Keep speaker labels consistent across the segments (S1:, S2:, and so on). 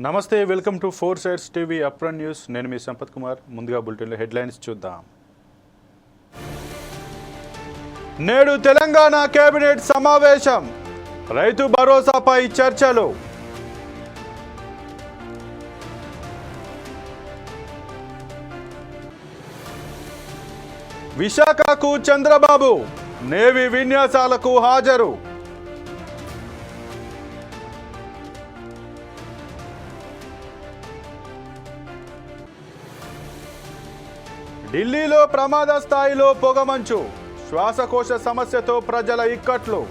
S1: నమస్తే welcome to four sides TV అప్రన్ news. నేను మీ సంపత్ కుమార్. ముందుగా బులెటిన్లో హెడ్లైన్స్ చూద్దాం. నేడు తెలంగాణ కేబినెట్ సమావేశం. రైతు భరోసాపై చర్చలు. విశాఖకు చంద్రబాబు నేవీ విన్యాసాలకు హాజరు. ఢిల్లీలో ప్రమాద స్థాయిలో పొగమంచు శ్వాసకోశ సమస్యతో ప్రజల ఇక్కట్లు.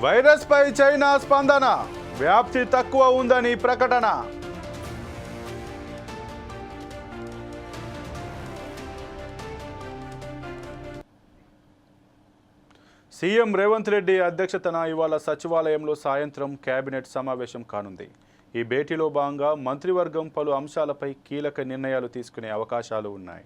S1: వైరస్పై చైనా స్పందన. వ్యాప్తి తక్కువ ఉందని ప్రకటన. సీఎం రేవంత్ రెడ్డి అధ్యక్షతన ఇవాళ సచివాలయంలో సాయంత్రం కేబినెట్ సమావేశం కానుంది. ఈ భేటీలో భాగంగా మంత్రివర్గం పలు అంశాలపై కీలక నిర్ణయాలు తీసుకునే అవకాశాలు ఉన్నాయి.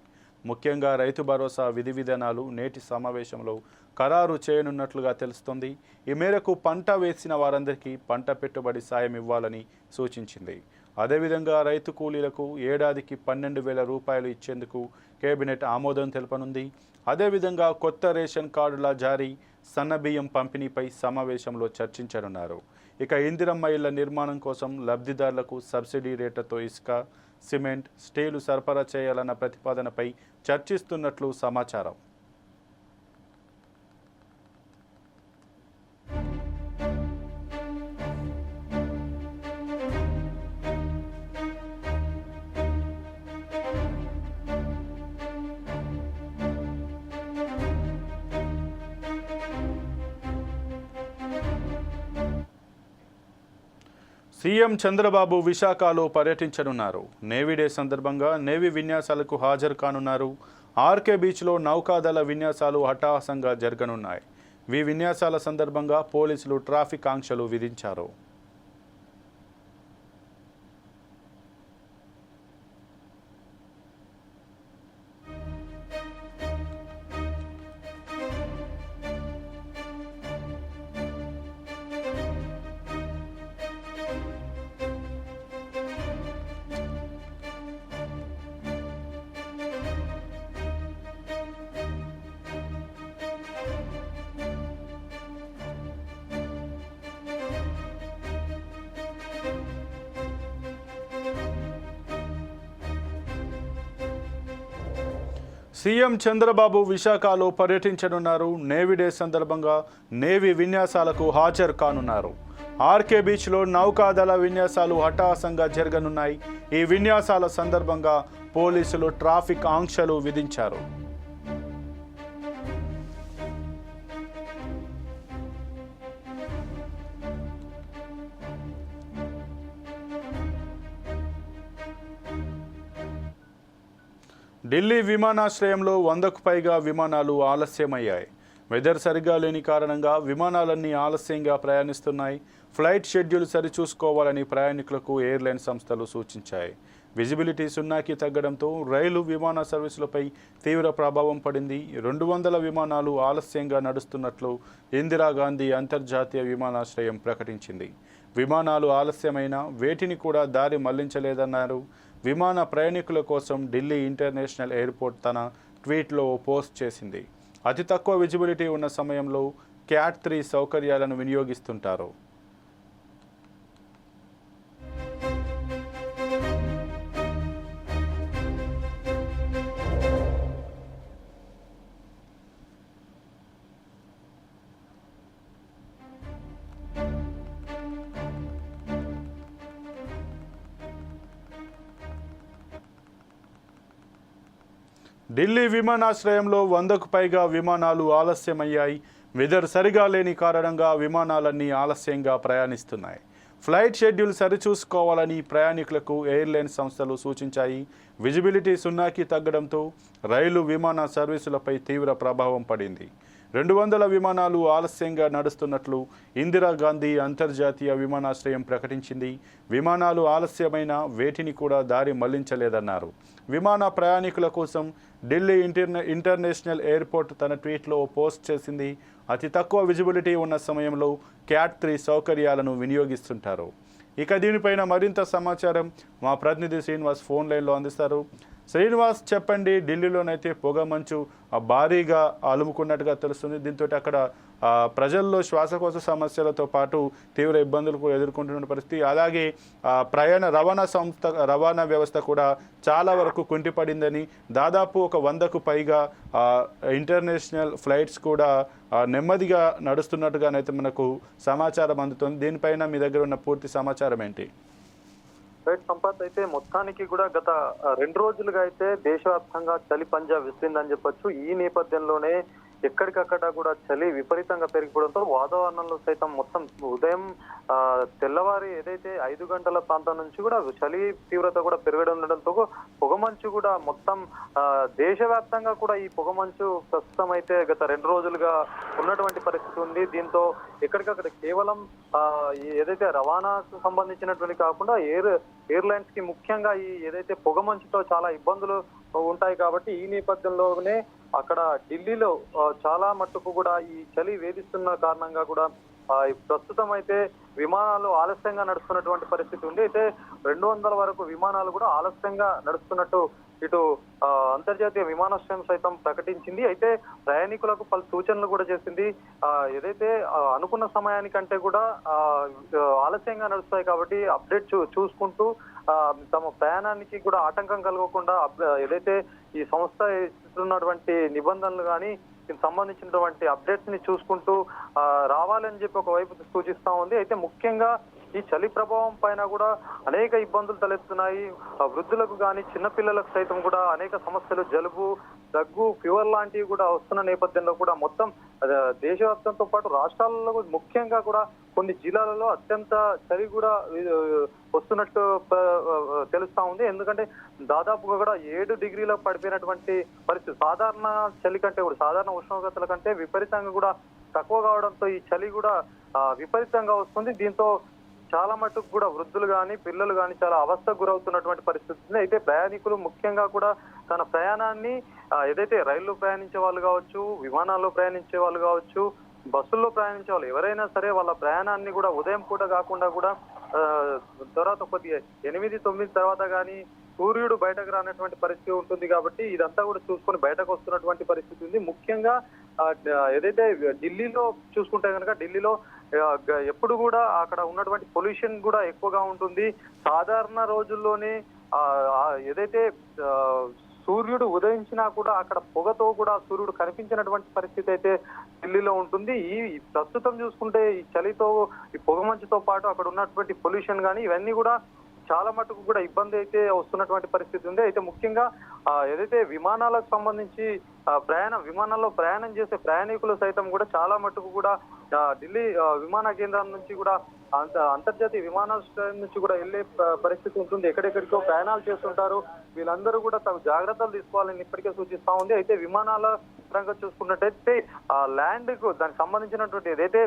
S1: ముఖ్యంగా రైతు భరోసా విధి విధానాలు నేటి సమావేశంలో ఖరారు చేయనున్నట్లుగా తెలుస్తోంది. ఈ మేరకు పంట వేసిన వారందరికీ పంట పెట్టుబడి సాయం ఇవ్వాలని సూచించింది. అదేవిధంగా రైతు కూలీలకు ఏడాదికి పన్నెండు వేల రూపాయలు ఇచ్చేందుకు కేబినెట్ ఆమోదం తెలపనుంది. అదేవిధంగా కొత్త రేషన్ కార్డుల జారీ సన్నబియ్యం పంపిణీపై సమావేశంలో చర్చించనున్నారు. ఇక ఇందిరమ్మ ఇళ్ళ నిర్మాణం కోసం లబ్ధిదారులకు సబ్సిడీ రేట్లతో ఇసుక సిమెంట్ స్టీలు సరఫరా చేయాలన్న ప్రతిపాదనపై చర్చిస్తున్నట్లు సమాచారం. సీఎం చంద్రబాబు విశాఖలో పర్యటించనున్నారు. నేవీ డే సందర్భంగా నేవీ విన్యాసాలకు హాజరు కానున్నారు. ఆర్కే బీచ్లో నౌకాదళ విన్యాసాలు హఠాహసంగా జరగనున్నాయి. ఈ విన్యాసాల సందర్భంగా పోలీసులు ట్రాఫిక్ ఆంక్షలు విధించారు. సీఎం చంద్రబాబు విశాఖలో పర్యటించనున్నారు. నేవీ డే సందర్భంగా నేవీ విన్యాసాలకు హాజరు కానున్నారు. ఆర్కే బీచ్లో నౌకాదళ విన్యాసాలు హఠాసంగా జరగనున్నాయి. ఈ విన్యాసాల సందర్భంగా పోలీసులు ట్రాఫిక్ ఆంక్షలు విధించారు. ఢిల్లీ విమానాశ్రయంలో వందకు పైగా విమానాలు ఆలస్యమయ్యాయి. వెదర్ సరిగా లేని కారణంగా విమానాలన్నీ ఆలస్యంగా ప్రయాణిస్తున్నాయి. ఫ్లైట్ షెడ్యూల్ సరిచూసుకోవాలని ప్రయాణికులకు ఎయిర్లైన్ సంస్థలు సూచించాయి. విజిబిలిటీ సున్నాకి తగ్గడంతో రైలు విమాన సర్వీసులపై తీవ్ర ప్రభావం పడింది. రెండు వందల విమానాలు ఆలస్యంగా నడుస్తున్నట్లు ఇందిరాగాంధీ అంతర్జాతీయ విమానాశ్రయం ప్రకటించింది. విమానాలు ఆలస్యమైన వేటిని కూడా దారి మళ్ళించలేదన్నారు. విమాన ప్రయాణికుల కోసం ఢిల్లీ ఇంటర్నేషనల్ ఎయిర్పోర్ట్ తన ట్వీట్లో ఓ పోస్ట్ చేసింది. అతి తక్కువ విజిబిలిటీ ఉన్న సమయంలో క్యాట్ త్రీ సౌకర్యాలను వినియోగిస్తుంటారు. ఢిల్లీ విమానాశ్రయంలో వందకు పైగా విమానాలు ఆలస్యమయ్యాయి. వెదర్ సరిగా లేని కారణంగా విమానాలన్నీ ఆలస్యంగా ప్రయాణిస్తున్నాయి. ఫ్లైట్ షెడ్యూల్ సరిచూసుకోవాలని ప్రయాణికులకు ఎయిర్లైన్ సంస్థలు సూచించాయి. విజిబిలిటీ సున్నాకి తగ్గడంతో రైలు విమాన సర్వీసులపై తీవ్ర ప్రభావం పడింది. రెండు వందల విమానాలు ఆలస్యంగా నడుస్తున్నట్లు ఇందిరాగాంధీ అంతర్జాతీయ విమానాశ్రయం ప్రకటించింది. విమానాలు ఆలస్యమైన వేటిని కూడా దారి మళ్ళించలేదన్నారు. విమాన ప్రయాణికుల కోసం ఢిల్లీ ఇంటర్నే ఇంటర్నేషనల్ ఎయిర్పోర్ట్ తన ట్వీట్లో పోస్ట్ చేసింది. అతి తక్కువ విజిబిలిటీ ఉన్న సమయంలో క్యాట్ త్రీ సౌకర్యాలను వినియోగిస్తుంటారు. ఇక దీనిపైన మరింత సమాచారం మా ప్రతినిధి శ్రీనివాస్ ఫోన్ లైన్లో అందిస్తారు. శ్రీనివాస్ చెప్పండి ఢిల్లీలోనైతే పొగ మంచు భారీగా అలుముకున్నట్టుగా తెలుస్తుంది. దీంతో అక్కడ ప్రజల్లో శ్వాసకోశ సమస్యలతో పాటు తీవ్ర ఇబ్బందులు కూడా ఎదుర్కొంటున్న పరిస్థితి. అలాగే ప్రయాణ రవాణా సంస్థ రవాణా వ్యవస్థ కూడా చాలా వరకు కుంటిపడిందని దాదాపు ఒక వందకు పైగా ఇంటర్నేషనల్ ఫ్లైట్స్ కూడా నెమ్మదిగా నడుస్తున్నట్టుగానైతే మనకు సమాచారం అందుతుంది. దీనిపైన మీ దగ్గర ఉన్న పూర్తి సమాచారం ఏంటి?
S2: రైట్ సంపత్ అయితే మొత్తానికి కూడా గత రెండు రోజులుగా అయితే దేశవ్యాప్తంగా చలి పంజా విసిరిందని చెప్పొచ్చు. ఈ నేపథ్యంలోనే ఎక్కడికక్కడ కూడా చలి విపరీతంగా పెరిగిపోవడంతో వాతావరణంలో సైతం మొత్తం ఉదయం తెల్లవారి ఏదైతే ఐదు గంటల ప్రాంతం నుంచి కూడా చలి తీవ్రత కూడా పెరగడం ఉండడంతో పొగమంచు కూడా మొత్తం దేశవ్యాప్తంగా కూడా ఈ పొగమంచు ప్రస్తుతం అయితే గత రెండు రోజులుగా ఉన్నటువంటి పరిస్థితి ఉంది. దీంతో ఎక్కడికక్కడ కేవలం ఏదైతే రవాణాకు సంబంధించినటువంటి కాకుండా ఎయిర్ ఎయిర్లైన్స్కి ముఖ్యంగా ఈ ఏదైతే పొగమంచుతో చాలా ఇబ్బందులు ఉంటాయి కాబట్టి ఈ నేపథ్యంలోనే అక్కడ ఢిల్లీలో చాలా మట్టుకు కూడా ఈ చలి వేధిస్తున్న కారణంగా కూడా ప్రస్తుతం అయితే విమానాలు ఆలస్యంగా నడుస్తున్నటువంటి పరిస్థితి ఉంది. అయితే రెండు వందల వరకు విమానాలు కూడా ఆలస్యంగా నడుస్తున్నట్టు ఇటు అంతర్జాతీయ విమానాశ్రయం సైతం ప్రకటించింది. అయితే ప్రయాణికులకు పలు సూచనలు కూడా చేసింది. ఆ, ఏదైతే అనుకున్న సమయానికంటే కూడా ఆ, ఆలస్యంగా నడుస్తాయి కాబట్టి అప్డేట్ చూ చూసుకుంటూ తమ ప్రయాణానికి కూడా ఆటంకం కలగకుండా ఏదైతే ఈ సంస్థ ఇస్తున్నటువంటి నిబంధనలు కానీ సంబంధించినటువంటి అప్డేట్స్ని చూసుకుంటూ రావాలని చెప్పి ఒకవైపు సూచిస్తా ఉంది. అయితే ముఖ్యంగా ఈ చలి ప్రభావం పైన కూడా అనేక ఇబ్బందులు తలెత్తున్నాయి వృద్ధులకు కానీ చిన్నపిల్లలకు సైతం కూడా అనేక సమస్యలు జలుబు దగ్గు ఫీవర్ లాంటివి కూడా వస్తున్న నేపథ్యంలో కూడా మొత్తం దేశవ్యాప్తంతో పాటు రాష్ట్రాలలో కూడా ముఖ్యంగా కూడా కొన్ని జిల్లాలలో అత్యంత చలి కూడా వస్తున్నట్టు తెలుస్తా ఉంది. ఎందుకంటే దాదాపుగా కూడా ఏడు డిగ్రీల పడిపోయినటువంటి పరిస్థితి. సాధారణ చలి కంటే కూడా సాధారణ ఉష్ణోగ్రతల కంటే విపరీతంగా కూడా తక్కువ కావడంతో ఈ చలి కూడా విపరీతంగా వస్తుంది. దీంతో చాలా మటుకు కూడా వృద్ధులు కానీ పిల్లలు కానీ చాలా అవస్థకు గురవుతున్నటువంటి పరిస్థితి ఉంది అయితే ప్రయాణికులు ముఖ్యంగా కూడా తన ప్రయాణాన్ని ఏదైతే రైల్లో ప్రయాణించే వాళ్ళు కావచ్చు విమానాల్లో ప్రయాణించే వాళ్ళు కావచ్చు బస్సుల్లో ప్రయాణించే వాళ్ళు ఎవరైనా సరే వాళ్ళ ప్రయాణాన్ని కూడా ఉదయం పూట కాకుండా కూడా తర్వాత కొద్దిగా ఎనిమిది తొమ్మిది తర్వాత కానీ సూర్యుడు బయటకు రానటువంటి పరిస్థితి ఉంటుంది కాబట్టి ఇదంతా కూడా చూసుకొని బయటకు వస్తున్నటువంటి పరిస్థితి ఉంది. ముఖ్యంగా ఏదైతే ఢిల్లీలో చూసుకుంటే కనుక ఢిల్లీలో ఎప్పుడు కూడా అక్కడ ఉన్నటువంటి పొల్యూషన్ కూడా ఎక్కువగా ఉంటుంది. సాధారణ రోజుల్లోనే ఏదైతే సూర్యుడు ఉదయించినా కూడా అక్కడ పొగతో కూడా సూర్యుడు కనిపించినటువంటి పరిస్థితి అయితే ఢిల్లీలో ఉంటుంది. ఈ ప్రస్తుతం చూసుకుంటే ఈ చలితో ఈ పొగ మంచుతో పాటు అక్కడ ఉన్నటువంటి పొల్యూషన్ కానీ ఇవన్నీ కూడా చాలా మటుకు కూడా ఇబ్బంది అయితే వస్తున్నటువంటి పరిస్థితి ఉంది. అయితే ముఖ్యంగా ఏదైతే విమానాలకు సంబంధించి ప్రయాణం విమానాల్లో ప్రయాణం చేసే ప్రయాణికులు సైతం కూడా చాలా మటుకు కూడా ఢిల్లీ విమాన కేంద్రం నుంచి కూడా అంత అంతర్జాతీయ విమానాశ్రయం నుంచి కూడా వెళ్ళే పరిస్థితి ఉంటుంది. ఎక్కడెక్కడికో ప్రయాణాలు చేస్తుంటారు. వీళ్ళందరూ కూడా తగు జాగ్రత్తలు తీసుకోవాలని ఇప్పటికే సూచిస్తా ఉంది. అయితే విమానాల పరంగా చూసుకున్నట్టయితే ఆ ల్యాండ్కు దానికి సంబంధించినటువంటి ఏదైతే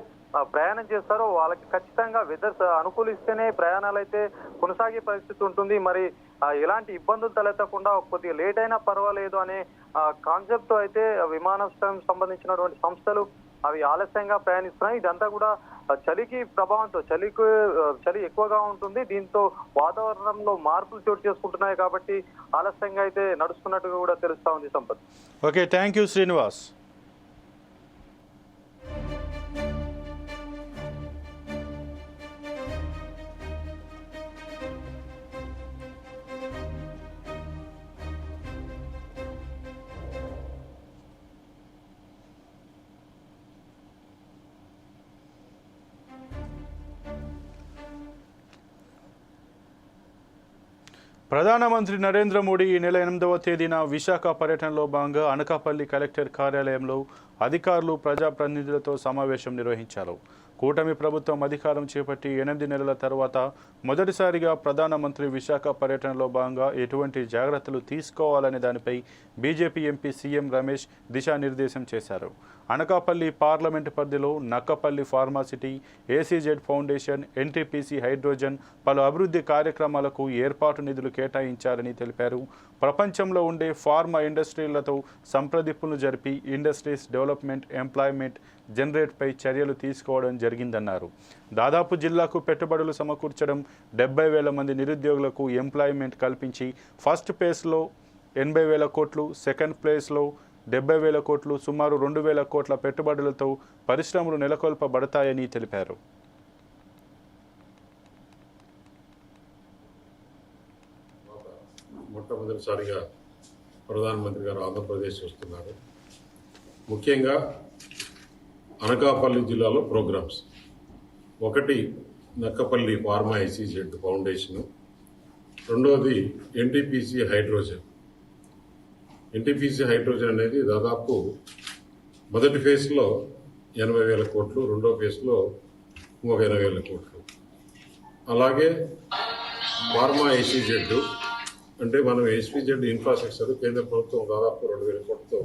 S2: ప్రయాణం చేస్తారో వాళ్ళకి ఖచ్చితంగా వెదర్ అనుకూలిస్తేనే ప్రయాణాలు అయితే కొనసాగే పరిస్థితి ఉంటుంది. మరి ఎలాంటి ఇబ్బందులు తలెత్తకుండా కొద్దిగా లేట్ అయినా పర్వాలేదు అనే కాన్సెప్ట్ అయితే విమానాశ్రయం సంబంధించినటువంటి సంస్థలు అవి ఆలస్యంగా ప్రయాణిస్తున్నాయి. ఇదంతా కూడా చలికి ప్రభావంతో చలికి చలి ఎక్కువగా ఉంటుంది. దీంతో వాతావరణంలో మార్పులు చోటు చేసుకుంటున్నాయి కాబట్టి ఆలస్యంగా అయితే నడుస్తున్నట్టుగా కూడా తెలుస్తా ఉంది Sampath.
S1: Okay thank you Srinivas ప్రధానమంత్రి నరేంద్ర మోడీ ఈ నెల ఎనిమిదవ తేదీన విశాఖ పర్యటనలో భాగంగా అనకాపల్లి కలెక్టర్ కార్యాలయంలో అధికారులు ప్రజాప్రతినిధులతో సమావేశం నిర్వహించారు. కూటమి ప్రభుత్వం అధికారం చేపట్టి ఎనిమిది నెలల తర్వాత మొదటిసారిగా ప్రధానమంత్రి విశాఖ పర్యటనలో భాగంగా ఎటువంటి జాగ్రత్తలు తీసుకోవాలనే దానిపై బీజేపీ ఎంపీ సీఎం రమేష్ దిశానిర్దేశం చేశారు. అనకాపల్లి పార్లమెంటు పరిధిలో Nakkapalli pharma city ACZ foundation NTPC hydrogen పలు అభివృద్ధి కార్యక్రమాలకు ఏర్పాటు నిధులు కేటాయించారని తెలిపారు. ప్రపంచంలో ఉండే ఫార్మా ఇండస్ట్రీలతో సంప్రదింపులు జరిపి ఇండస్ట్రీస్ డెవలప్మెంట్ ఎంప్లాయ్మెంట్ జనరేట్పై చర్యలు తీసుకోవడం జరిగిందన్నారు. దాదాపు జిల్లాకు పెట్టుబడులు సమకూర్చడం డెబ్బై వేల మంది నిరుద్యోగులకు ఎంప్లాయ్మెంట్ కల్పించి ఫస్ట్ ప్లేస్లో ఎనభై వేల కోట్లు సెకండ్ ప్లేస్లో డెబ్బై వేల కోట్లు సుమారు రెండు వేల కోట్ల పెట్టుబడులతో పరిశ్రమలు నెలకొల్పబడతాయని తెలిపారు.
S3: మొట్టమొదటిసారిగా ప్రధానమంత్రి గారు ఆంధ్రప్రదేశ్ వస్తున్నారు. ముఖ్యంగా అనకాపల్లి జిల్లాలో ప్రోగ్రామ్స్. ఒకటి నక్కపల్లి ఫార్మా ఐసీజెడ్ ఫౌండేషన్. రెండవది ఎన్టీపీసీ హైడ్రోజన్. ఎన్టీపీసీ హైడ్రోజన్ అనేది దాదాపు మొదటి ఫేజ్లో ఎనభై వేల కోట్లు రెండో ఫేజ్లో ఇంకొక ఎనభై వేల కోట్లు. అలాగే ఫార్మా ఏసీజెడ్ అంటే మనం ఏసీజెడ్ ఇన్ఫ్రాస్ట్రక్చర్ కేంద్ర ప్రభుత్వం దాదాపు రెండు వేల కోట్లతో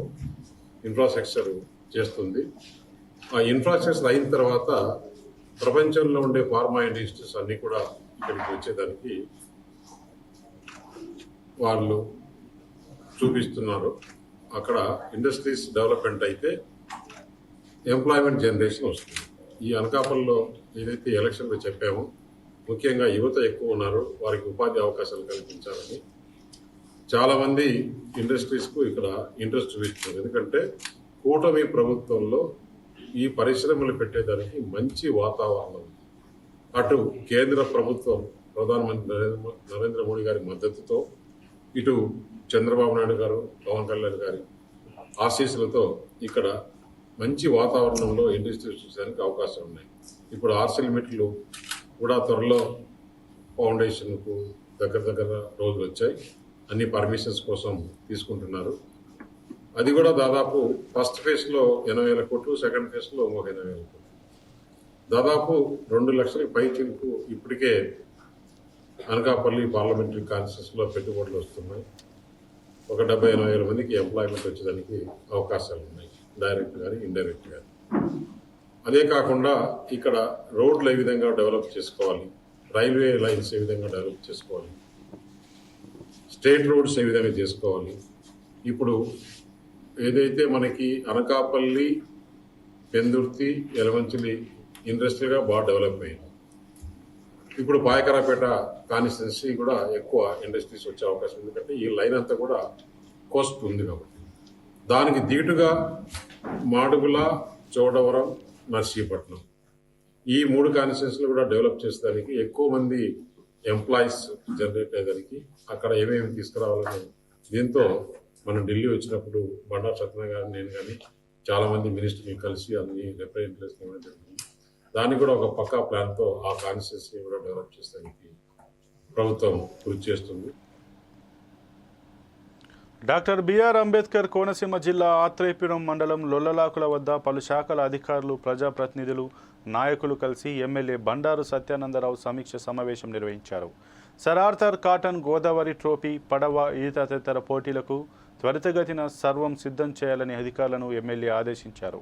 S3: ఇన్ఫ్రాస్ట్రక్చర్ చేస్తుంది. ఆ ఇన్ఫ్రాస్ట్రక్చర్ అయిన తర్వాత ప్రపంచంలో ఉండే ఫార్మా ఇండస్ట్రీస్ అన్నీ కూడా ఇక్కడికి వచ్చేదానికి వాళ్ళు చూపిస్తున్నారు. అక్కడ ఇండస్ట్రీస్ డెవలప్మెంట్ అయితే ఎంప్లాయ్మెంట్ జనరేషన్ వస్తుంది. ఈ అనకాపల్లిలో ఏదైతే ఎలక్షన్లో చెప్పామో ముఖ్యంగా యువత ఎక్కువ ఉన్నారు వారికి ఉపాధి అవకాశాలు కల్పించాలని. చాలామంది ఇండస్ట్రీస్కు ఇక్కడ ఇంట్రెస్ట్ చూపిస్తున్నారు. ఎందుకంటే కూటమి ప్రభుత్వంలో ఈ పరిశ్రమలు పెట్టేదానికి మంచి వాతావరణం ఉంది. అటు కేంద్ర ప్రభుత్వం ప్రధానమంత్రి నరేంద్ర నరేంద్ర మోడీ గారి మద్దతుతో ఇటు చంద్రబాబు నాయుడు గారు పవన్ కళ్యాణ్ గారి ఆశీస్సులతో ఇక్కడ మంచి వాతావరణంలో ఇండస్ట్రీస్ చూసేదానికి అవకాశం ఉన్నాయి. ఇప్పుడు ఆర్సెల్ మెట్లు కూడా త్వరలో ఫౌండేషన్కు దగ్గర దగ్గర రోజులు వచ్చాయి. అన్ని పర్మిషన్స్ కోసం తీసుకుంటున్నారు. అది కూడా దాదాపు ఫస్ట్ ఫేజ్లో ఎనభై వేల కోట్లు సెకండ్ ఫేజ్లో ఇంకొక ఎనభై వేల కోట్లు. దాదాపు రెండు లక్షల పైచిలకు ఇప్పటికే అనకాపల్లి పార్లమెంటరీ కాన్స్టిట్యూన్సీలో పెట్టుబడులు వస్తున్నాయి. ఒక డెబ్బై ఎనభై వేల మందికి ఎంప్లాయ్మెంట్ వచ్చేదానికి అవకాశాలు ఉన్నాయి డైరెక్ట్ కానీ ఇండైరెక్ట్ కానీ అదే కాకుండా ఇక్కడ రోడ్లు ఏ విధంగా డెవలప్ చేసుకోవాలి రైల్వే లైన్స్ ఏ విధంగా డెవలప్ చేసుకోవాలి స్టేట్ రోడ్స్ ఏ విధంగా చేసుకోవాలి. ఇప్పుడు ఏదైతే మనకి అనకాపల్లి పెందుర్తి ఎలమంచిలి ఇండస్ట్రీగా బాగా డెవలప్ అయింది ఇప్పుడు పాయకరాపేట కాన్స్టిట్యున్సీ కూడా ఎక్కువ ఇండస్ట్రీస్ వచ్చే అవకాశం ఉంది. ఎందుకంటే ఈ లైన్ అంతా కూడా కోస్ట్ ఉంది కాబట్టి. దానికి దీటుగా మాడుగుల చోడవరం నర్సీపట్నం. ఈ మూడు కాన్స్టిట్యున్సీలు కూడా డెవలప్ చేసేదానికి ఎక్కువ మంది ఎంప్లాయీస్ జనరేట్ అయ్యేదానికి అక్కడ ఏమేమి తీసుకురావాలని దీంతో మనం ఢిల్లీ వచ్చినప్పుడు బండారు సత్యనారాయణ గారు నేను కానీ చాలామంది మినిస్టర్లు కలిసి అన్ని రిప్రజెంటేషన్ ఇవ్వడం దాన్ని కూడా ఒక పక్కా ప్లాన్తో ఆ కాన్స్టిట్యూన్సీ కూడా డెవలప్ చేసేదానికి ప్రభుత్వం కృషి చేస్తుంది.
S1: డాక్టర్ బిఆర్ అంబేద్కర్ కోనసీమ జిల్లా ఆత్రేయపురం మండలం లొల్లలాకుల వద్ద పలు శాఖల అధికారులు ప్రజాప్రతినిధులు నాయకులు కలిసి ఎమ్మెల్యే బండారు సత్యానందరావు సమీక్ష సమావేశం నిర్వహించారు. సరార్థర్ కాటన్ గోదావరి ట్రోఫీ పడవ ఈత తదితర పోటీలకు త్వరితగతిన సర్వం సిద్ధం చేయాలని అధికారులను ఎమ్మెల్యే ఆదేశించారు.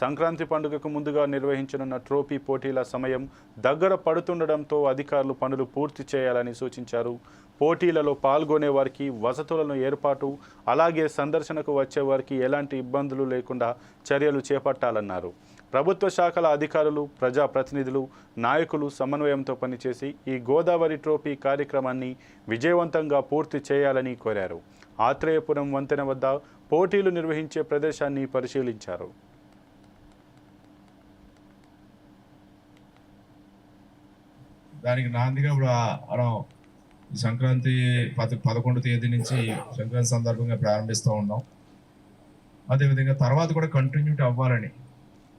S1: సంక్రాంతి పండుగకు ముందుగా నిర్వహించనున్న ట్రోఫీ పోటీల సమయం దగ్గర పడుతుండడంతో అధికారులు పనులు పూర్తి చేయాలని సూచించారు. పోటీలలో పాల్గొనే వారికి వసతులను ఏర్పాటు అలాగే సందర్శనకు వచ్చే వారికి ఎలాంటి ఇబ్బందులు లేకుండా చర్యలు చేపట్టాలన్నారు. ప్రభుత్వ శాఖల అధికారులు ప్రజాప్రతినిధులు నాయకులు సమన్వయంతో పనిచేసి ఈ గోదావరి ట్రోఫీ కార్యక్రమాన్ని విజయవంతంగా పూర్తి చేయాలని కోరారు. ఆత్రేయపురం వంతెన వద్ద పోటీలు నిర్వహించే ప్రదేశాన్ని పరిశీలించారు.
S4: దానికి నాందిగా ఇప్పుడు మనం ఈ సంక్రాంతి పద పదకొండు తేదీ నుంచి సంక్రాంతి సందర్భంగా ప్రారంభిస్తూ ఉన్నాం. అదేవిధంగా తర్వాత కూడా కంటిన్యూటీ అవ్వాలని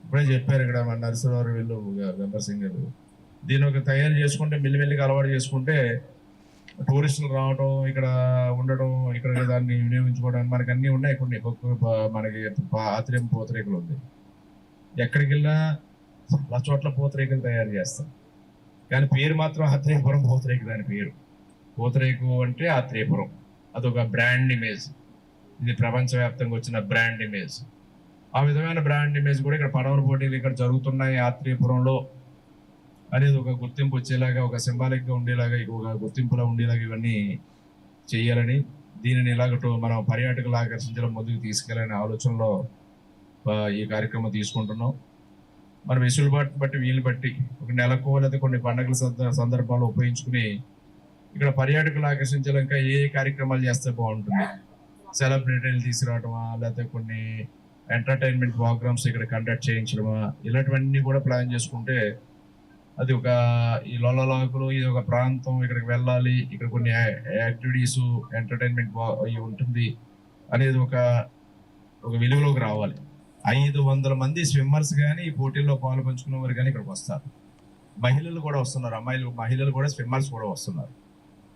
S4: ఇప్పుడే చెప్పారు ఇక్కడ మన నరసింహారు వీళ్ళు గంబర్ సింగ్ గారు. దీని ఒక తయారు చేసుకుంటే మెల్లిమెల్లిగా అలవాటు చేసుకుంటే టూరిస్టులు రావడం ఇక్కడ ఉండడం ఇక్కడ దాన్ని వినియోగించుకోవడం మనకి అన్నీ ఉన్నాయి కొన్ని. మనకి ఆత్రేయం పూతరేకులు ఉంది. ఎక్కడికి వెళ్ళినా చాలా చోట్ల పూతరేకులు తయారు చేస్తాం. కానీ పేరు మాత్రం ఆత్రేయపురం పోతరేకు దాని పేరు. పోతరేకు అంటే ఆత్రేయపురం. అదొక బ్రాండ్ ఇమేజ్ ఇది ప్రపంచవ్యాప్తంగా వచ్చిన బ్రాండ్ ఇమేజ్ ఆ విధమైన బ్రాండ్ ఇమేజ్ కూడా ఇక్కడ పడవల పోటీలు ఇక్కడ జరుగుతున్నాయి ఆత్రేయపురంలో. అనేది ఒక గుర్తింపు వచ్చేలాగా ఒక సింబాలిక్గా ఉండేలాగా ఒక గుర్తింపులా ఉండేలాగా ఇవన్నీ చేయాలని దీనిని ఇలాగటు మనం పర్యాటకులు ఆకర్షించడం ముందుకు తీసుకెళ్ళాలనే ఆలోచనలో ఈ కార్యక్రమం తీసుకుంటున్నాం. మన వెసులుబాటు బట్టి వీలు బట్టి ఒక నెలకు లేదా కొన్ని పండుగల సంద- సందర్భాల్లో ఉపయోగించుకుని ఇక్కడ పర్యాటకులు ఆకర్షించాలంక ఏ ఏ కార్యక్రమాలు చేస్తే బాగుంటుంది? సెలబ్రిటీలు తీసుకురావడమా లేకపోతే కొన్ని ఎంటర్టైన్మెంట్ ప్రోగ్రామ్స్ ఇక్కడ కండక్ట్ చేయించడమా? ఇలాంటివన్నీ కూడా ప్లాన్ చేసుకుంటే అది ఒక ఈ లోలలాకులు ఇది ఒక ప్రాంతం ఇక్కడికి వెళ్ళాలి ఇక్కడ కొన్ని యాక్టివిటీస్ ఎంటర్టైన్మెంట్ ఉంటుంది అనేది ఒక ఒక విలువలోకి రావాలి. ఐదు వందల మంది స్విమ్మర్స్ కానీ ఈ పోటీల్లో పాలు పంచుకున్న వారు కానీ ఇక్కడికి వస్తారు. మహిళలు కూడా వస్తున్నారు. అమ్మాయిలు మహిళలు కూడా స్విమ్మర్స్ కూడా వస్తున్నారు.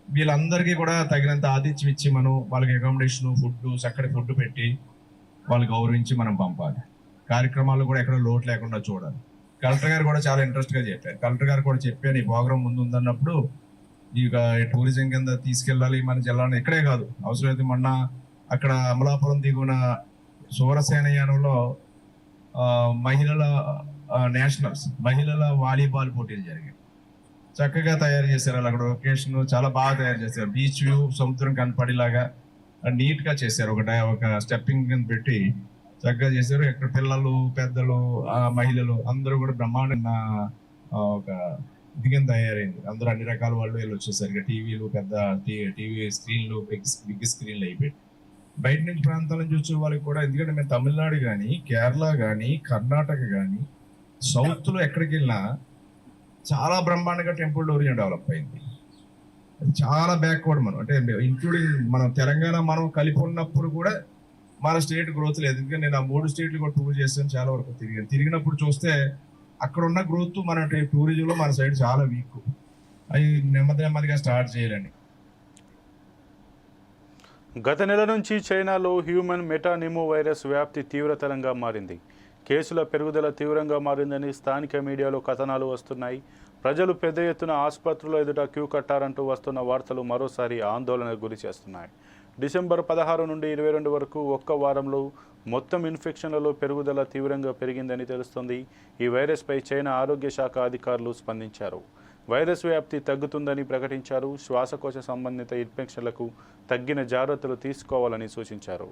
S4: వీళ్ళందరికీ కూడా తగినంత ఆతిథ్యం ఇచ్చి మనం వాళ్ళకి అకామిడేషన్ ఫుడ్ చక్కటి ఫుడ్ పెట్టి వాళ్ళు గౌరవించి మనం పంపాలి. కార్యక్రమాలు కూడా ఎక్కడ లోటు లేకుండా చూడాలి. కలెక్టర్ గారు కూడా చాలా ఇంట్రెస్ట్గా చెప్పారు. కలెక్టర్ గారు కూడా చెప్పాను ఈ ప్రోగ్రామ్ ముందు ఉందన్నప్పుడు ఇక టూరిజం కింద తీసుకెళ్ళాలి మన జిల్లాలో ఇక్కడే కాదు. అవసరమైతే మొన్న అక్కడ అమలాపురం దిగున సూరసేనయానంలో మహిళల నేషనల్స్ మహిళల వాలీబాల్ పోటీలు జరిగాయి. చక్కగా తయారు చేశారు. వాళ్ళు అక్కడ లొకేషన్ చాలా బాగా తయారు చేశారు. బీచ్ వ్యూ సముద్రం కనపడేలాగా నీట్గా చేశారు. ఒక ఒక స్టెప్పింగ్ కింద పెట్టి చక్కగా చేశారు. ఇక్కడ పిల్లలు పెద్దలు మహిళలు అందరూ కూడా బ్రహ్మాండమైన ఒక ఇది తయారైంది. అందరూ అన్ని రకాల వాళ్ళు వీళ్ళు వచ్చేసరికి టీవీలు పెద్ద టీవీ స్క్రీన్లు బిగ్ బిగ్ స్క్రీన్లు అయిపోయి బయట నుంచి ప్రాంతాల నుంచి వచ్చే వాళ్ళకి కూడా ఎందుకంటే మేము తమిళనాడు కానీ కేరళ కానీ కర్ణాటక కానీ సౌత్లో ఎక్కడికి వెళ్ళినా చాలా బ్రహ్మాండంగా టెంపుల్ ఓరియన్ డెవలప్ అయింది. అది చాలా బ్యాక్వర్డ్ మనం. అంటే ఇంక్లూడింగ్ మనం తెలంగాణ మనం కలిపి ఉన్నప్పుడు కూడా మన స్టేట్ గ్రోత్ లేదు. ఎందుకంటే నేను ఆ మూడు స్టేట్లు కూడా టూర్ చేస్తాను చాలా వరకు తిరిగాను. తిరిగినప్పుడు చూస్తే అక్కడ ఉన్న గ్రోత్ మన టూరిజంలో మన సైడ్ చాలా వీక్ అవి నెమ్మది నెమ్మదిగా స్టార్ట్ చేయాలని.
S1: గత నెల నుంచి చైనాలో హ్యూమన్ మెటానిమో వైరస్ వ్యాప్తి తీవ్రతరంగా మారింది. కేసుల పెరుగుదల తీవ్రంగా మారిందని స్థానిక మీడియాలో కథనాలు వస్తున్నాయి. ప్రజలు పెద్ద ఎత్తున ఆసుపత్రుల ఎదుట క్యూ కట్టారంటూ వస్తున్న వార్తలు మరోసారి ఆందోళనకు గురి చేస్తున్నాయి. డిసెంబర్ పదహారు నుండి ఇరవై రెండు వరకు ఒక్క వారంలో మొత్తం ఇన్ఫెక్షన్లలో పెరుగుదల తీవ్రంగా పెరిగిందని తెలుస్తోంది. ఈ వైరస్పై చైనా ఆరోగ్య శాఖ అధికారులు స్పందించారు. వైరస్ వ్యాప్తి తగ్గుతుందని ప్రకటించారు. శ్వాసకోశ సంబంధిత ఇన్ఫెక్షన్లకు తగ్గిన జాగ్రత్తలు తీసుకోవాలని సూచించారు.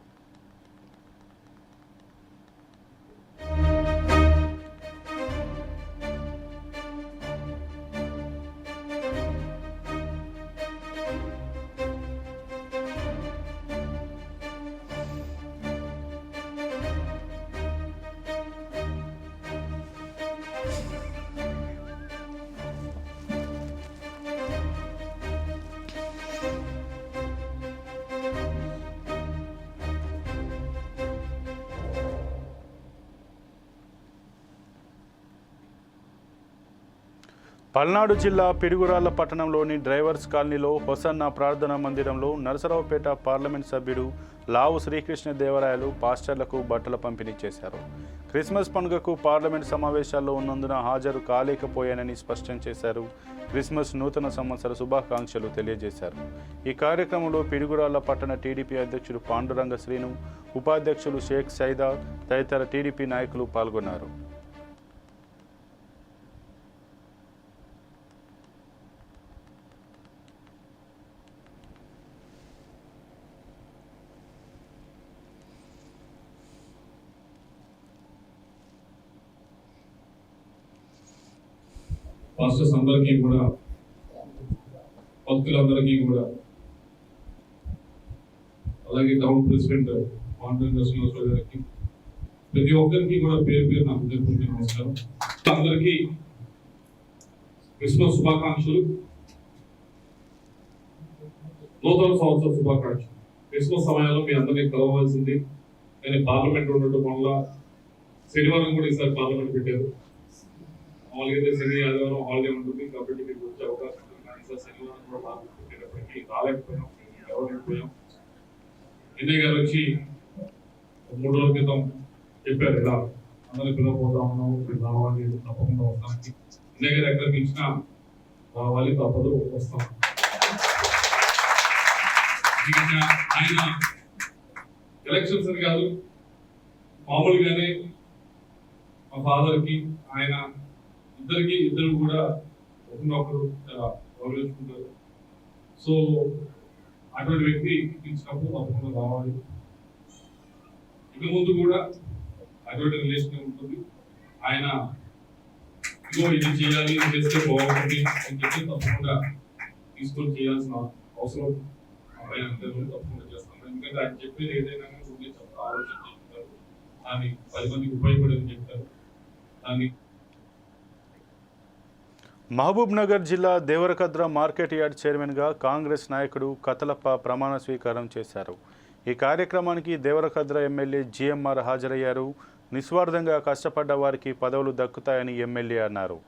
S1: పల్నాడు జిల్లా పిడుగురాళ్ళ పట్టణంలోని డ్రైవర్స్ కాలనీలో హొసన్న ప్రార్థనా మందిరంలో నరసరావుపేట పార్లమెంట్ సభ్యుడు లావు శ్రీకృష్ణ దేవరాయలు పాస్టర్లకు బట్టల పంపిణీ చేశారు. క్రిస్మస్ పండుగకు పార్లమెంట్ సమావేశాల్లో ఉన్నందున హాజరు కాలేకపోయానని స్పష్టం చేశారు. క్రిస్మస్ నూతన సంవత్సర శుభాకాంక్షలు తెలియజేశారు. ఈ కార్యక్రమంలో పిడుగురాళ్ళ పట్టణ టీడీపీ అధ్యక్షుడు పాండురంగ శ్రీను ఉపాధ్యక్షులు షేక్ సైదా తదితర టీడీపీ నాయకులు పాల్గొన్నారు.
S5: పాస్టర్స్ అందరికీ కూడా భక్తులందరికీ కూడా. అలాగే టౌన్ ప్రెసిడెంట్ గారికి ప్రతి ఒక్కరికి కూడా పేరు పేరు నాకు హృదయపూర్వక నమస్కారం. అందరికీ క్రిస్మస్ శుభాకాంక్షలు. నూతన సంవత్సర శుభాకాంక్షలు. క్రిస్మస్ సమయంలో మీ అందరినీ కలవవలసింది. కానీ పార్లమెంట్ ఉండటం వల్ల శనివారం కూడా ఈసారి పార్లమెంట్ పెట్టారు. మామూలుగా అయితే శని ఆదివారం హాలిడే ఉంటుంది కాబట్టి మీకు వచ్చే అవకాశం ఉంటుంది. కానీ సార్ శనివారం కూడా పార్లమెంట్ పెట్టేటప్పటికి రాలేకపోయాం. ఎవరైపోయాం ఎన్ఐ గారు వచ్చి మూడు రోజుల క్రితం చెప్పారు ఇలా అందరూ పిలవబోతా ఉన్నాము మీరు రావాలి తప్పకుండా వస్తానికి. ఎన్ఐ గారు ఎక్కడ పిలిచినా రావాలి తప్పదు వస్తాం. ఆయన ఎలక్షన్స్ అని కాదు మామూలుగానే మా ఫాదర్కి ఆయన ఇద్దరికి ఇద్దరు కూడా ఒకరినొకరు గౌరవించుకుంటారు. సో అటువంటి వ్యక్తి ఇచ్చినప్పుడు తప్పకుండా రావాలి. ఇక ముందు కూడా అటువంటి రిలేషన్ ఉంటుంది. ఆయన ఇగో ఇది చేయాలి ఇది చేస్తే బాగుంటుంది అని చెప్పి తప్పకుండా తీసుకొని చేయాల్సిన అవసరం ఆయన తప్పకుండా చేస్తాను. ఎందుకంటే ఆయన చెప్పేది ఏదైనా ఆలోచన చెప్తారు దాన్ని పది మందికి ఉపయోగపడేది చెప్తారు దాన్ని
S1: మహబూబ్నగర్ జిల్లా దేవరకద్ర మార్కెట్ యార్డ్ చైర్మన్గా కాంగ్రెస్ నాయకుడు కతలప్ప ప్రమాణ స్వీకారం చేశారు. ఈ కార్యక్రమానికి దేవరకద్ర ఎమ్మెల్యే జిఎంఆర్ హాజరయ్యారు. నిస్వార్థంగా కష్టపడ్డ వారికి పదవులు దక్కుతాయని ఎమ్మెల్యే అన్నారు.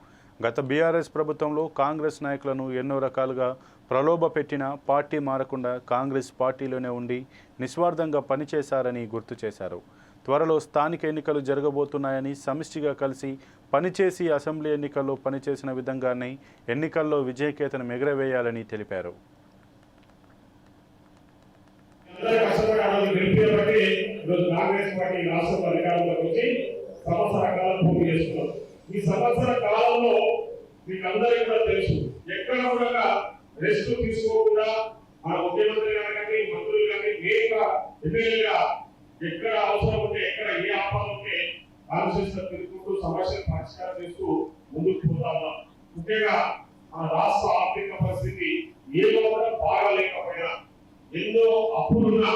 S1: గత బీఆర్ఎస్ ప్రభుత్వంలో కాంగ్రెస్ నాయకులను ఎన్నో రకాలుగా ప్రలోభ పెట్టినా పార్టీ మారకుండా కాంగ్రెస్ పార్టీలోనే ఉండి నిస్వార్థంగా పనిచేశారని గుర్తు చేశారు. త్వరలో స్థానిక ఎన్నికలు జరగబోతున్నాయని సమిష్టిగా కలిసి పనిచేసి అసెంబ్లీ ఎన్నికల్లో పనిచేసిన విధంగానే ఎన్నికల్లో విజయకేతను ఎగరవేయాలని తెలిపారు.
S6: ఈ సంవత్సర కాలంలో మీకు అందరికీ కూడా తెలుసు ఎక్కడ కూడా రెస్ట్ తీసుకోకుండా మన ముఖ్యమంత్రి గారు కానీ మంత్రులు కానీ నేరుగా ఎమ్మెల్యేగా ఎక్కడ అవసరం ఉంటే ఎక్కడ ఏ ఆపద ఉంటే ఆలోచిస్తూ సమస్యలు పరిష్కారం చేస్తూ ముందుకు పోతా ఉన్నాం ముఖ్యంగా మన రాష్ట్ర ఆర్థిక పరిస్థితి ఏదో కూడా బాగలేకపోయినా ఎన్నో అప్పులున్నా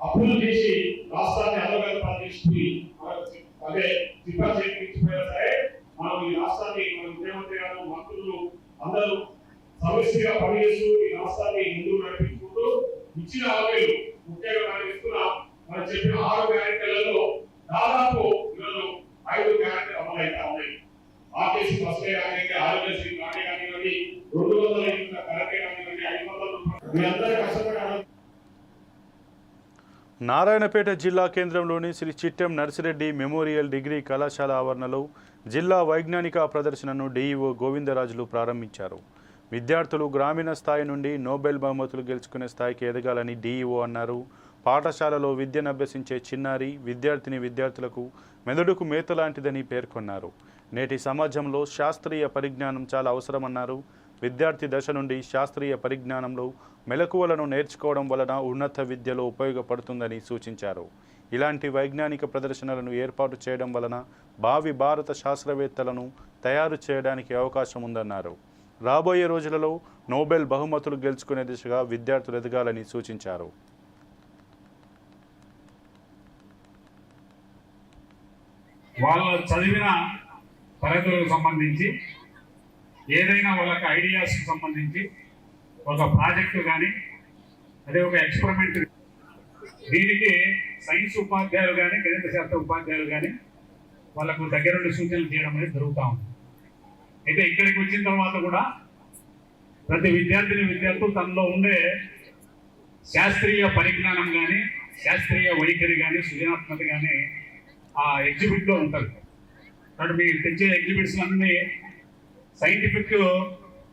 S6: అప్పులు చేసి రాష్ట్రాన్ని అల్లగల పనిచేసి అదే చిప్ప చేయించిపోయినా సరే మనం ఈ రాష్ట్రాన్ని మన ముఖ్యమంత్రి గారు మంత్రులు అందరూ సమస్యగా పనిచేస్తూ ఈ రాష్ట్రాన్ని ముందుకు నడిపించుకుంటూ ఇచ్చిన హామీలు మనం చెప్పిన ఆరు గ్యారెంటీలలో దాదాపు ఈరోజు ఐదు గ్యారెంటీ అమలైతే ఉన్నాయి. ఆర్టీసీ బస్ కానివ్వండి ఆరోగ్యశ్రీ కానీ కానివ్వండి రెండు వందల యూనిట్ల కరెంటే కానివ్వండి ఐదు వందల రూపాయలు మీ అందరూ కష్టపడి
S1: నారాయణపేట జిల్లా కేంద్రంలోని శ్రీ చిట్టెం నర్సిరెడ్డి మెమోరియల్ డిగ్రీ కళాశాల ఆవరణలో జిల్లా వైజ్ఞానిక ప్రదర్శనను డీఈఓ గోవిందరాజులు ప్రారంభించారు. విద్యార్థులు గ్రామీణ స్థాయి నుండి నోబెల్ బహుమతులు గెలుచుకునే స్థాయికి ఎదగాలని డీఈఓ అన్నారు. పాఠశాలలో విద్యను అభ్యసించే చిన్నారి విద్యార్థిని విద్యార్థులకు మెదడుకు మేత లాంటిదని పేర్కొన్నారు. నేటి సమాజంలో శాస్త్రీయ పరిజ్ఞానం చాలా అవసరమన్నారు. విద్యార్థి దశ నుండి శాస్త్రీయ పరిజ్ఞానంలో మెలకువలను నేర్చుకోవడం వలన ఉన్నత విద్యలో ఉపయోగపడుతుందని సూచించారు. ఇలాంటి వైజ్ఞానిక ప్రదర్శనలను ఏర్పాటు చేయడం వలన భావి భారత శాస్త్రవేత్తలను తయారు చేయడానికి అవకాశం ఉందన్నారు. రాబోయే రోజులలో నోబెల్ బహుమతులు గెలుచుకునే దిశగా విద్యార్థులు ఎదగాలని సూచించారు.
S7: వాళ్ళ చదివిన తరగతులకు సంబంధించి ఏదైనా వాళ్ళకి ఐడియాస్కి సంబంధించి ఒక ప్రాజెక్టు కానీ అదే ఒక ఎక్స్పెరిమెంట్ దీనికి సైన్స్ ఉపాధ్యాయులు కానీ గణిత శాస్త్ర ఉపాధ్యాయులు కానీ వాళ్ళకు దగ్గరుండి సూచనలు చేయడం అనేది జరుగుతూ ఉంది. అయితే ఇక్కడికి వచ్చిన తర్వాత కూడా ప్రతి విద్యార్థిని విద్యార్థులు తనలో ఉండే శాస్త్రీయ పరిజ్ఞానం కానీ శాస్త్రీయ వైఖరి కానీ సృజనాత్మక కానీ ఆ ఎగ్జిబిట్లో ఉంటారు. కాబట్టి మీరు తెచ్చే ఎగ్జిబిట్స్ అన్నీ సైంటిఫిక్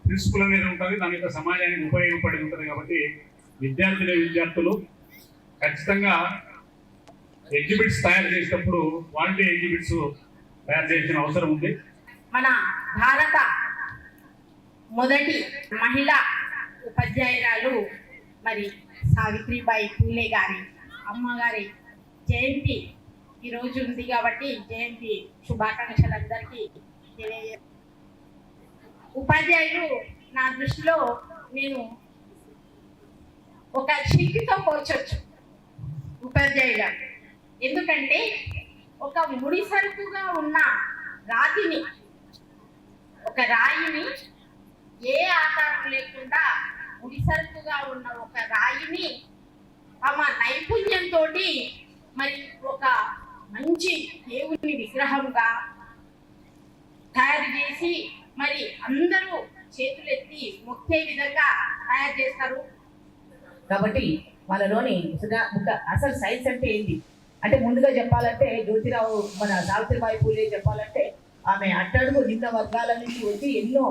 S7: ప్రిన్సిపల్ అనేది ఉంటుంది. దాని యొక్క సమాజానికి ఉపయోగపడి ఉంటుంది కాబట్టి విద్యార్థుల విద్యార్థులు ఖచ్చితంగా ఎగ్జిబిట్స్ తయారు చేసేటప్పుడు క్వాలిటీ ఎగ్జిబిట్స్ తయారు చేయాల్సిన అవసరం ఉంది.
S8: మన భారత మొదటి మహిళా ఉపాధ్యాయురాలు మరి సావిత్రిబాయి పూలే గారి అమ్మగారి జయంతి ఈ రోజు ఉంది కాబట్టి జయంతి శుభాకాంక్షలు అందరికీ ఉపాధ్యాయులు నా దృష్టిలో నేను ఒక శిల్పితో పోల్చొచ్చు ఉపాధ్యాయుల. ఎందుకంటే ఒక ముడి సరుకుగా ఉన్న రాతిని ఒక రాయిని ఏ ఆకారం లేకుండా ముడి సరుకుగా ఉన్న ఒక రాయిని తమ నైపుణ్యంతో మరి ఒక మంచి దేవుని విగ్రహంగా తయారు చేసి మరి అందరూ చేతులెత్తి మొక్కే విధంగా తయారు చేస్తారు.
S9: కాబట్టి వాళ్ళలోని ఒక అసలు సైన్స్ అంటే ఏంటి? అంటే ముందుగా చెప్పాలంటే జ్యోతిరావు మన సావిత్రిబాయి పూలే చెప్పాలంటే ఆమె అట్టడుగు నిమ్న వర్గాల నుంచి వచ్చి ఎన్నో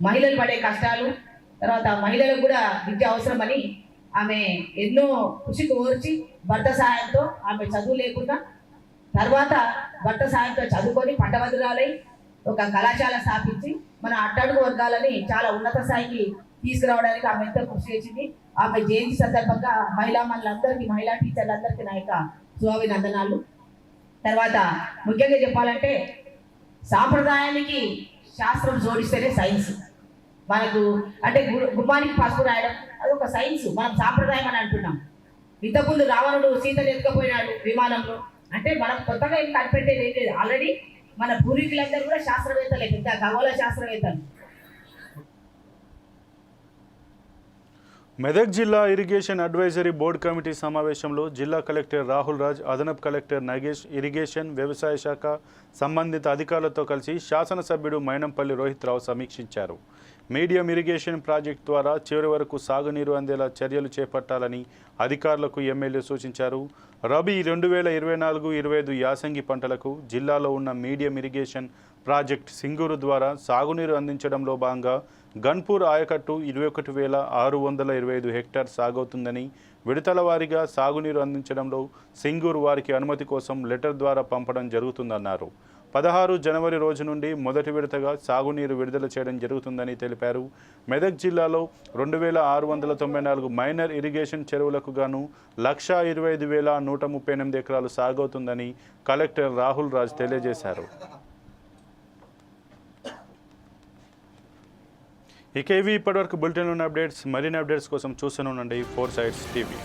S9: మహిళలు పడే కష్టాలు తర్వాత మహిళలకు కూడా విద్య అవసరమని ఆమె ఎన్నో కృషికి ఓర్చి భర్త సహాయంతో ఆమె చదువు లేకుండా తర్వాత భర్త సహాయంతో చదువుకొని పట్టభద్రాలై ఒక కళాశాల స్థాపించి మన అట్టడుగు వర్గాలని చాలా ఉన్నత స్థాయికి తీసుకురావడానికి ఆమె ఎంతో కృషి చేసింది. ఆమె జయంతి సందర్భంగా మహిళా మనులందరికీ మహిళా టీచర్లందరికీ నా యొక్క శుభాభినందనాలు. తర్వాత ముఖ్యంగా చెప్పాలంటే సాంప్రదాయానికి శాస్త్రం జోడిస్తేనే సైన్స్. మనకు అంటే గుమ్మానికి పసుపు రాయడం అది ఒక సైన్స్. మనం సాంప్రదాయం అని అంటున్నాం. ఇంతకుముందు రావణుడు సీతను ఎత్తుకపోయినాడు విమానంలో. అంటే మనం కొత్తగా ఏం కనిపెట్టేది ఏం లేదు. ఆల్రెడీ మన పూర్వీకులందరూ కూడా శాస్త్రవేత్తలే పెద్ద ఖగోళ శాస్త్రవేత్తలు.
S1: మెదక్ జిల్లా ఇరిగేషన్ అడ్వైజరీ బోర్డు కమిటీ సమావేశంలో జిల్లా కలెక్టర్ రాహుల్ రాజ్ అదనపు కలెక్టర్ నగేష్ ఇరిగేషన్ వ్యవసాయ శాఖ సంబంధిత అధికారులతో కలిసి శాసనసభ్యుడు మైనంపల్లి రోహిత్రావు సమీక్షించారు. మీడియం ఇరిగేషన్ ప్రాజెక్ట్ ద్వారా చివరి వరకు సాగునీరు అందేలా చర్యలు చేపట్టాలని అధికారులకు ఎమ్మెల్యే సూచించారు. రబీ రెండు వేల ఇరవై నాలుగు ఇరవై ఐదు యాసంగి పంటలకు జిల్లాలో ఉన్న మీడియం ఇరిగేషన్ ప్రాజెక్ట్ సింగూరు ద్వారా సాగునీరు అందించడంలో భాగంగా గన్పూర్ ఆయకట్టు ఇరవై ఒకటి వేల ఆరు వందల ఇరవై ఐదు హెక్టార్ సాగవుతుందని విడతల వారీగా సాగునీరు అందించడంలో సింగూరు వారికి అనుమతి కోసం లెటర్ ద్వారా పంపడం జరుగుతుందన్నారు. పదహారు జనవరి రోజు నుండి మొదటి విడతగా సాగునీరు విడుదల చేయడం జరుగుతుందని తెలిపారు. మెదక్ జిల్లాలో రెండు వేల ఆరు వందల తొంభై నాలుగు మైనర్ ఇరిగేషన్ చెరువులకు గాను లక్షా ఇరవై ఐదు వేల నూట ముప్పై ఎనిమిది ఎకరాలు సాగవుతుందని కలెక్టర్ రాహుల్ రాజ్ తెలియజేశారు. ఇక ఇవి ఇప్పటివరకు బులెటిన్ ఉన్న అప్డేట్స్ మరిన్ని అప్డేట్స్ కోసం చూస్తూనే ఉండండి. Four sides TV.